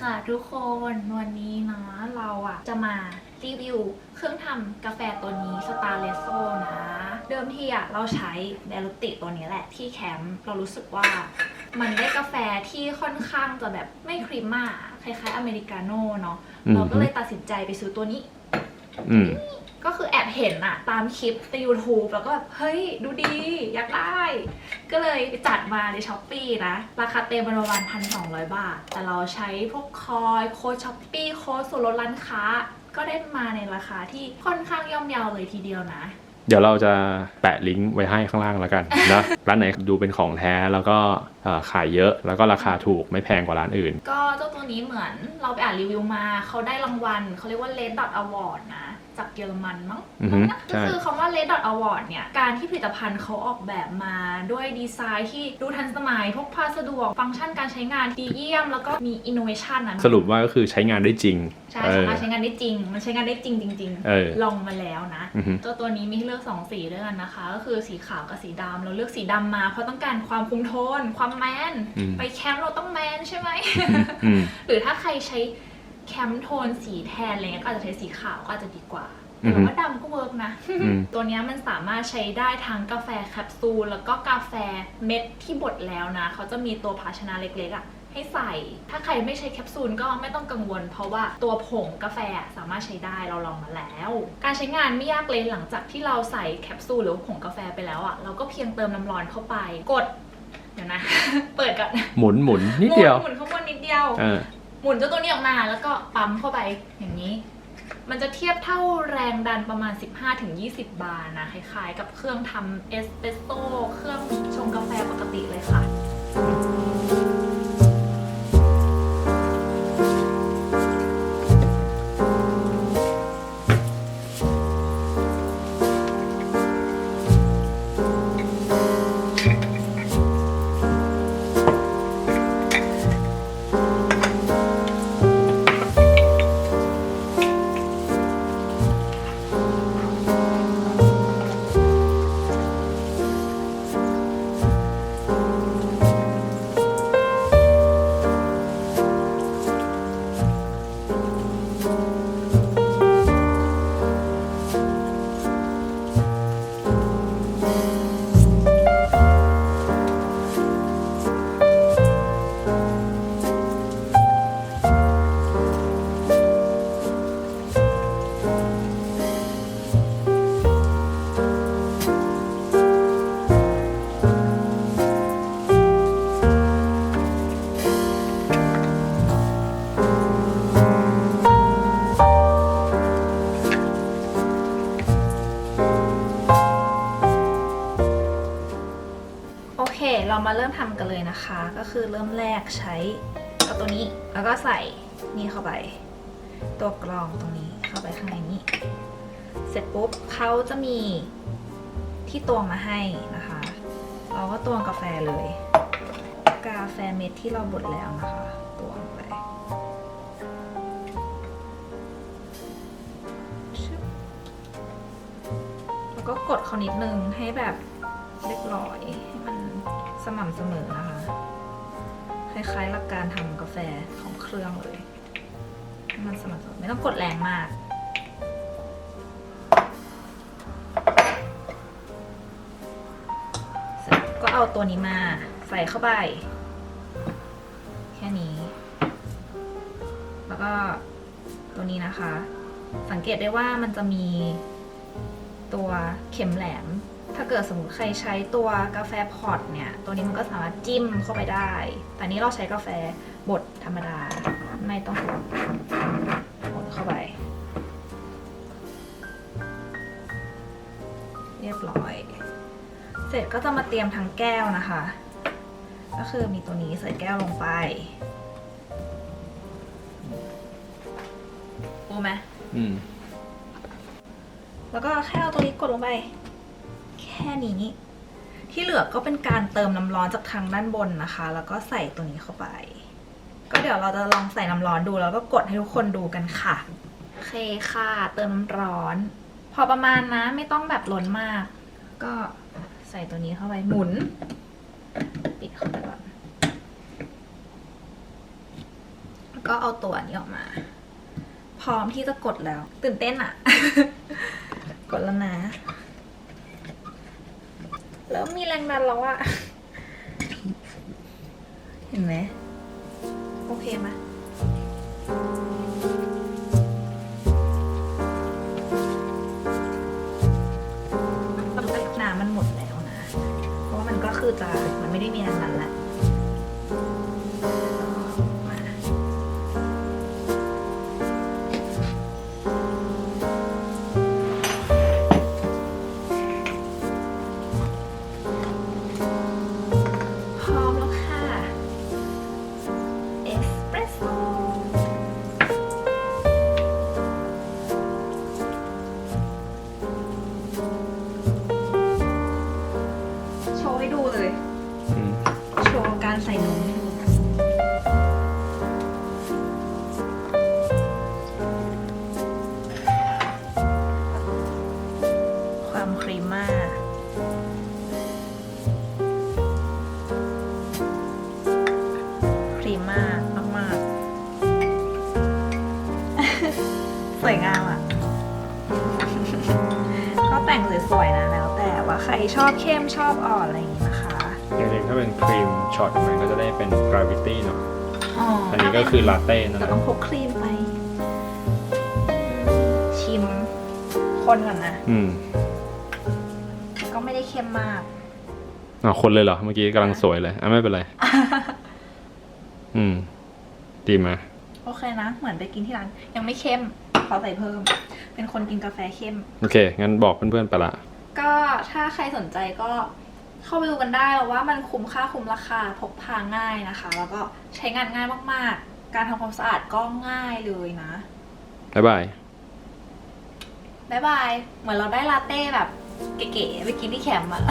ค่ะทุกคนวันนี้นะเราอะจะมารีวิวเครื่องทำกาแฟตัวนี้สตาร์เลโซนะ เดิมทีอะเราใช้เดลุติตัวนี้แหละที่แคมป์เรารู้สึกว่ามันได้กาแฟที่ค่อนข้างจะแบบไม่ครีมมากคล้ายๆอเมริกาโน่เนาะเราก็เลยตัดสินใจไปซื้อตัวนี้ อืม ก็คือแอบเห็นอะตามคลิปใน YouTube แล้วก็แบบ เฮ้ย ดูดี อยากได้ ก็เลยไปจัดมาในช้อปปีนะ ราคาเต็มประมาณพันสองบาท แต่เราใช้พวกคอยโค้ดช้อปปี้โค้ดส่วนลดร้านค้า ก็ได้มาในราคาที่ค่อนข้างย่อมเยาเลยทีเดียวนะ เดี๋ยวเราจะแปะลิงก์ไว้ให้ข้างล่างแล้วกันนะ ร้านไหนดูเป็นของแท้แล้วก็เอ่อขายเยอะ แล้วก็ราคาถูกไม่แพงกว่าร้านอื่น ก็เจ้าตัวนี้เหมือนเราไปอ่านรีวิวมา เขาได้รางวัลเขาเรียกว่า Red Dot Award นะ จากเยอรมันมั้งอือฮึมั้งนะใช่ก็คือคำว่า Red Dot Award เนี่ย การที่ผลิตภัณฑ์เขาออกแบบมาด้วยดีไซน์ที่ดูทันสมัยพกพาสะดวก ฟังก์ชันการใช้งานดีเยี่ยม แล้วก็มี innovation นะสรุปว่าก็คือใช้งานได้จริง ใช่เออสามารถใช้งานได้จริง มันใช้งานได้จริงจริงเออลองมาแล้วนะอือฮึตัวตัวนี้มีให้เลือก 2 สีด้วยกันนะคะ ก็คือสีขาวกับสีดำเราเลือกสีดำมาเพราะต้องการความคุมโทน ความแมนอืมไปแคมป์เราต้องแมนใช่ไหมอืมหรือถ้าใครใช้แค มป์โทนสีแทนอะไรเงี้ยก็อาจจะใช้สีขาวก็อาจจะดีกว่าอือแต่ฮึว่าดำก็เวิร์กนะ อืม ตัวเนี้ยมันสามารถใช้ได้ทั้งกาแฟแคปซูลแล้วก็กาแฟเม็ดที่บดแล้วนะ เขาจะมีตัวภาชนะเล็กๆอะ่ะให้ใส่ ถ้าใครไม่ใช้แคปซูลก็ไม่ต้องกังวล เพราะว่าตัวผงกาแฟสามารถใช้ได้เราลองมาแล้ว การใช้งานไม่ยากเลยหลังจากที่เราใส่แคปซูลหรือว่าผงกาแฟไปแล้วอะ่ะเราก็เพียงเติมน้ำร้อนเข้าไป กด เดี๋ยวนะ เปิดก่อนหมุนหมุนนิดเดียว หมุนหมุนข้างบนนิดเดียว เออห มุนเจ้าตัวนี้ออกมาแล้วก็ปั๊มเข้าไปอย่างนี้ มันจะเทียบเท่าแรงดันประมาณ 15-20 บาร์นะ คล้ายๆ กับเครื่องทำเอสเปรสโซ่เครื่องชงกาแฟปกติเลยค่ะ เรามาเริ่มทำกันเลยนะคะ ก็คือเริ่มแรกใช้เอาตัวนี้ แล้วก็ใส่นี่เข้าไป ตัวกรองตรงนี้เข้าไปข้างในนี้ เสร็จปุ๊บเขาจะมีที่ตวงมาให้นะคะ เราก็ตวงกาแฟเลย กาแฟเม็ดที่เราบดแล้วนะคะตวงไปแล้วก็กดเขานิดนึงให้แบบเรียบร้อยใสม่ำเสมอนะคะ คล้ายๆหลักการทำกาแฟของเครื่องเลยมันสม่ำเสมอไม่ต้องกดแรงมากก็เอาตัวนี้มาใส่เข้าไป แค่นี้ แล้วก็ตัวนี้นะคะ สังเกตได้ว่ามันจะมีตัวเข็มแหลม ถ้าเกิดสมมติใครใช้ตัวกาแฟพอตเนี่ย ตัวนี้มันก็สามารถจิ้มเข้าไปได้ แต่นี้เราใช้กาแฟบดธรรมดา ไม่ต้องบดเข้าไป เรียบร้อย เสร็จก็จะมาเตรียมทั้งแก้วนะคะ ก็คือมีตัวนี้ใส่แก้วลงไปโอ้ไหมอืมแล้วก็แค่เอาตัวนี้กดลงไป แค่นี้ ที่เหลือก็เป็นการเติมน้ำร้อนจากทางด้านบนนะคะ แล้วก็ใส่ตัวนี้เข้าไป ก็เดี๋ยวเราจะลองใส่น้ำร้อนดูแล้วก็กดให้ทุกคนดูกันค่ะโอเคค่ะ เติมน้ำร้อน พอประมาณนะ ไม่ต้องแบบล้นมาก ก็ใส่ตัวนี้เข้าไปหมุน ปิดเข้าไปก่อนแล้วก็เอาตัวนี้ออกมา พร้อมที่จะกดแล้ว ตื่นเต้นอะกดแล้วนะ แล้วมีแรงดันแล้วอะเห็นไหมโอเคไหมน้ำมันหมดแล้วนะ เพราะว่ามันก็คือจะมันไม่ได้มีแรงดันแล้ว ชอบเข้มชอบอ่อนอะไรอย่างนี้นะคะจริงๆถ้าเป็นครีมช็อตมันก็จะได้เป็น gravity เนาะอ๋ออันนี้ก็คือลาเต้นั่นแหแต่ละต้องพกครีมไป ชิมคนก่อนนะอืมก็ไม่ได้เข้มมากอ๋อคนเลยเหรอ เมื่อกี้กำลังสวยเลยอะไม่เป็นไร อืม ดีไหมโอเคนะ เหมือนไปกินที่ร้าน ยังไม่เข้มขอใส่เพิ่ม เป็นคนกินกาแฟเข้ม โอเค งั้นบอกเพื่อนๆไปละก็ ถ้าใครสนใจก็เข้าไปดูกันได้แล้วว่ามันคุ้มค่าคุ้มราคาพกพาง่ายนะคะ แล้วก็ใช้งานง่ายมากๆ การทำความสะอาดก็ง่ายเลยนะบ๊ายบายบ๊ายบาย เหมือนเราได้ลาเต้แบบเก๋ๆไปกินที่แคมป์อะ